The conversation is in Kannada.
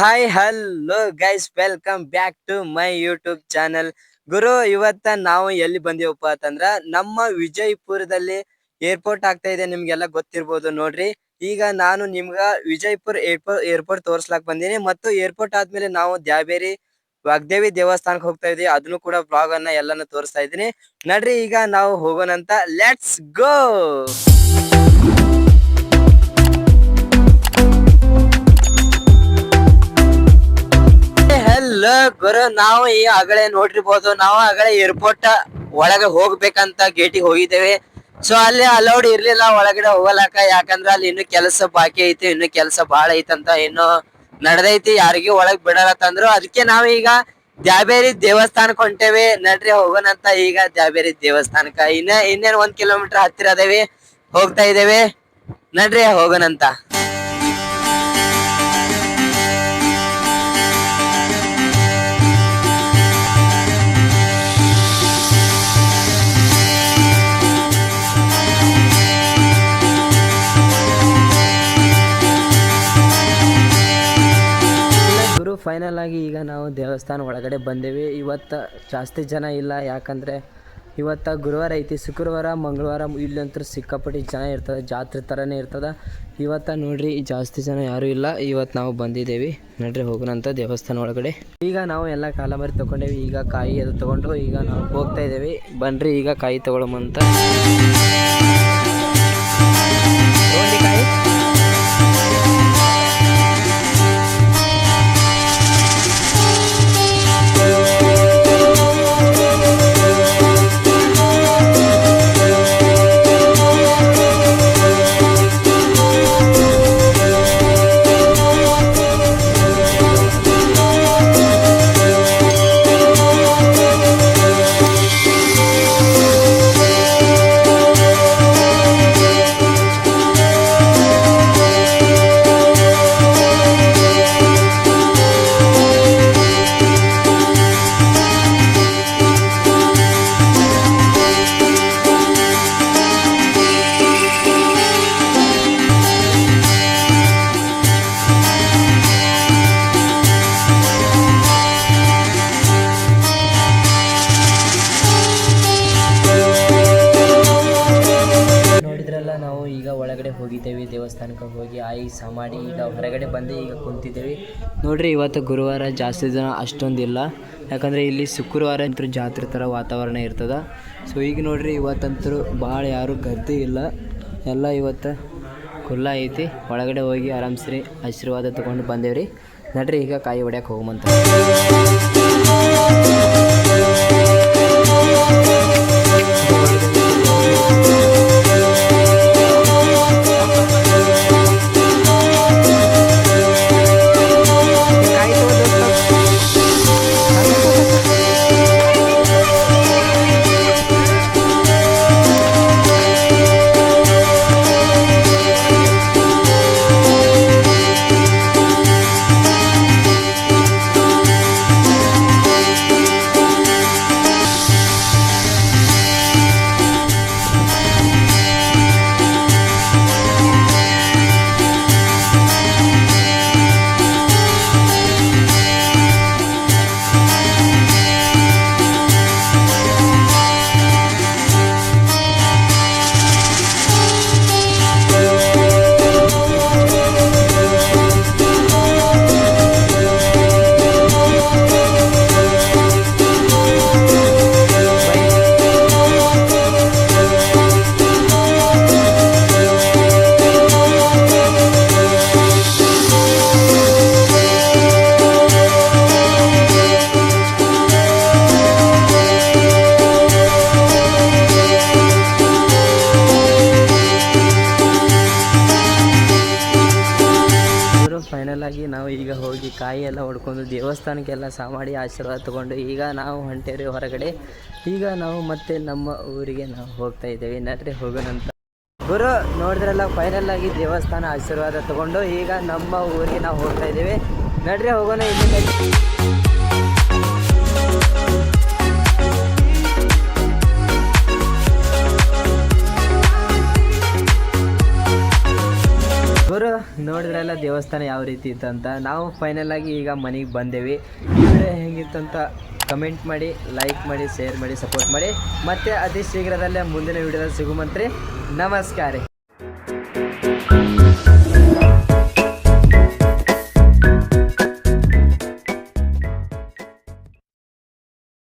Hi hello guys welcome back to my YouTube channel ಗುರು, ಇವತ್ತ ನಾವು ಎಲ್ಲಿ ಬಂದಿವಪ್ಪ ಅಂತಂದ್ರ ನಮ್ಮ ವಿಜಯಪುರದಲ್ಲಿ ಏರ್ಪೋರ್ಟ್ ಆಗ್ತಾ ಇದೆ, ನಿಮ್ಗೆಲ್ಲ ಗೊತ್ತಿರ್ಬೋದು ನೋಡ್ರಿ. ಈಗ ನಾನು ನಿಮ್ಗ ವಿಜಯಪುರ ಏರ್ಪೋರ್ಟ್ ಏರ್ಪೋರ್ಟ್ ತೋರ್ಸ್ಲಾಕ್ ಬಂದೀನಿ ಮತ್ತು ಏರ್ಪೋರ್ಟ್ ಆದ್ಮೇಲೆ ನಾವು ದ್ಯಾಬೇರಿ, ವಾಗ್ದೇವಿ ದೇವಸ್ಥಾನಕ್ಕೆ ಹೋಗ್ತಾ ಇದೀವಿ. ಅದನ್ನು ಕೂಡ ಬ್ಲಾಗ್ ಅನ್ನ ಎಲ್ಲಾನು ತೋರಿಸ್ತಾ ಇದೀನಿ ನಡ್ರಿ, ಈಗ ನಾವು ಹೋಗೋಣಂತ ಲೆಟ್ಸ್ ಗೋ ಹಲೋ ಬರ ನಾವು ಈ ಆಗಲೇ ನೋಡಿರ್ಬೋದು. ನಾವು ಆಗಲೇ ಏರ್ಪೋರ್ಟ್ ಒಳಗೆ ಹೋಗ್ಬೇಕಂತ ಗೇಟಿಗೆ ಹೋಗಿದ್ದೇವೆ. ಸೊ ಅಲ್ಲಿ ಅಲೌಡ್ ಇರ್ಲಿಲ್ಲ, ಒಳಗಡೆ ಹೋಗಲಾಕ. ಯಾಕಂದ್ರ ಅಲ್ಲಿ ಇನ್ನು ಕೆಲಸ ಬಾಕಿ ಐತಿ, ಇನ್ನು ಕೆಲಸ ಬಾಳ ಐತಂತ ಇನ್ನು ನಡೆದೈತಿ. ಯಾರಿಗೂ ಒಳಗ್ ಬಿಡಲತ್ತಂದ್ರು ಅದಕ್ಕೆ ನಾವೀಗ ದ್ಯಾಬೇರಿ ದೇವಸ್ಥಾನಕ್ ಹೊಂಟೇವಿ. ನಡ್ರಿ ಹೋಗೋಣಂತ ಈಗ ದ್ಯಾಬೇರಿ ದೇವಸ್ಥಾನಕ್ಕ ಇನ್ನ ಇನ್ನೇನ್ ಒಂದ್ ಕಿಲೋಮೀಟರ್ ಹತ್ತಿರ ಅದೇವಿ. ಹೋಗ್ತಾ ಇದ್ದೇವೆ. ನಡ್ರಿ ಹೋಗೋಣಂತ ಫೈನಲ್ ಆಗಿ ಈಗ ನಾವು ದೇವಸ್ಥಾನ ಒಳಗಡೆ ಬಂದೇವಿ. ಇವತ್ತು ಜಾಸ್ತಿ ಜನ ಇಲ್ಲ. ಯಾಕಂದರೆ ಇವತ್ತು ಗುರುವಾರ ಐತಿ. ಶುಕ್ರವಾರ, ಮಂಗಳವಾರ ಇಲ್ಲಂತೂ ಸಿಕ್ಕಾಪಟ್ಟಿ ಜನ ಇರ್ತದೆ. ಜಾತ್ರೆ ಥರನೇ ಇರ್ತದೆ. ಇವತ್ತು ನೋಡ್ರಿ, ಜಾಸ್ತಿ ಜನ ಯಾರೂ ಇಲ್ಲ. ಇವತ್ತು ನಾವು ಬಂದಿದ್ದೇವೆ ನೋಡ್ರಿ ಹೋಗೋಣಂತ ದೇವಸ್ಥಾನ ಒಳಗಡೆ. ಈಗ ನಾವು ಎಲ್ಲ ಕಾಲಂಬರಿ ತೊಗೊಂಡೇವಿ. ಈಗ ಕಾಯಿ ಅದು ತೊಗೊಂಡು ಈಗ ನಾವು ಹೋಗ್ತಾ ಇದ್ದೇವೆ ಬನ್ನಿರಿ ಈಗ ಕಾಯಿ ತೊಗೊಳಮಂತ ನೋಡಿದ್ರಲ್ಲ ನಾವು ಈಗ ಒಳಗಡೆ ಹೋಗಿದ್ದೇವೆ, ದೇವಸ್ಥಾನಕ್ಕೆ ಹೋಗಿ ಆಯಿ ಸಮಾಡಿ ಮಾಡಿ ಈಗ ಹೊರಗಡೆ ಬಂದು ಈಗ ಕುಂತಿದ್ದೇವೆ. ನೋಡ್ರಿ, ಇವತ್ತು ಗುರುವಾರ ಜಾಸ್ತಿ ಜನ ಅಷ್ಟೊಂದಿಲ್ಲ. ಯಾಕಂದರೆ ಇಲ್ಲಿ ಶುಕ್ರವಾರ ಅಂತೂ ಜಾತ್ರೆ ಥರ ವಾತಾವರಣ ಇರ್ತದೆ. ಸೊ ಈಗ ನೋಡ್ರಿ, ಇವತ್ತಂತೂ ಭಾಳ ಯಾರು ಗದ್ದೆ ಇಲ್ಲ. ಎಲ್ಲ ಇವತ್ತು ಖುಲ್ಲ ಐತಿ. ಒಳಗಡೆ ಹೋಗಿ ಆರಾಮ್ಸ್ರಿ, ಆಶೀರ್ವಾದ ತೊಗೊಂಡು ಬಂದೇವ್ರಿ. ನಡ್ರಿ, ಈಗ ಕಾಯಿ ಹೊಡ್ಯಕ್ಕೆ ಹೋಗಮಂತ. ಫೈನಲ್ ಆಗಿ ನಾವು ಈಗ ಹೋಗಿ ಕಾಯಿ ಎಲ್ಲ ಹೊಡ್ಕೊಂಡು ದೇವಸ್ಥಾನಕ್ಕೆಲ್ಲ ಸಹ ಮಾಡಿ ಆಶೀರ್ವಾದ ತಗೊಂಡು ಈಗ ನಾವು ಹೊಂಟೇರಿ ಹೊರಗಡೆ. ಈಗ ನಾವು ಮತ್ತೆ ನಮ್ಮ ಊರಿಗೆ ನಾವು ಹೋಗ್ತಾ ಇದ್ದೇವೆ. ನಡ್ರಿ ಹೋಗೋಣಂತ ಗುರು, ನೋಡಿದ್ರಲ್ಲ ಫೈನಲ್ ಆಗಿ ದೇವಸ್ಥಾನ ಆಶೀರ್ವಾದ ತಗೊಂಡು ಈಗ ನಮ್ಮ ಊರಿಗೆ ನಾವು ಹೋಗ್ತಾ ಇದ್ದೇವೆ. ನಡ್ರಿ, ಹೋಗೋಣ ಇಲ್ಲಿಂದ. ದೇವಸ್ಥಾನ ಯಾವ ರೀತಿ ಇತ್ತಂತ ನಾವು ಫೈನಲ್ ಆಗಿ ಈಗ ಮನೆಗೆ ಬಂದೇವಿ. ಈ ವಿಡಿಯೋ ಹೆಂಗಿತ್ತಂತ ಕಮೆಂಟ್ ಮಾಡಿ ಲೈಕ್ ಮಾಡಿ ಶೇರ್ ಮಾಡಿ ಸಪೋರ್ಟ್ ಮಾಡಿ. ಮತ್ತೆ ಅತಿ ಶೀಘ್ರದಲ್ಲೇ ಮುಂದಿನ ವಿಡಿಯೋದಲ್ಲಿ ಸಿಗುಮಂತ್ರಿ ನಮಸ್ಕಾರ.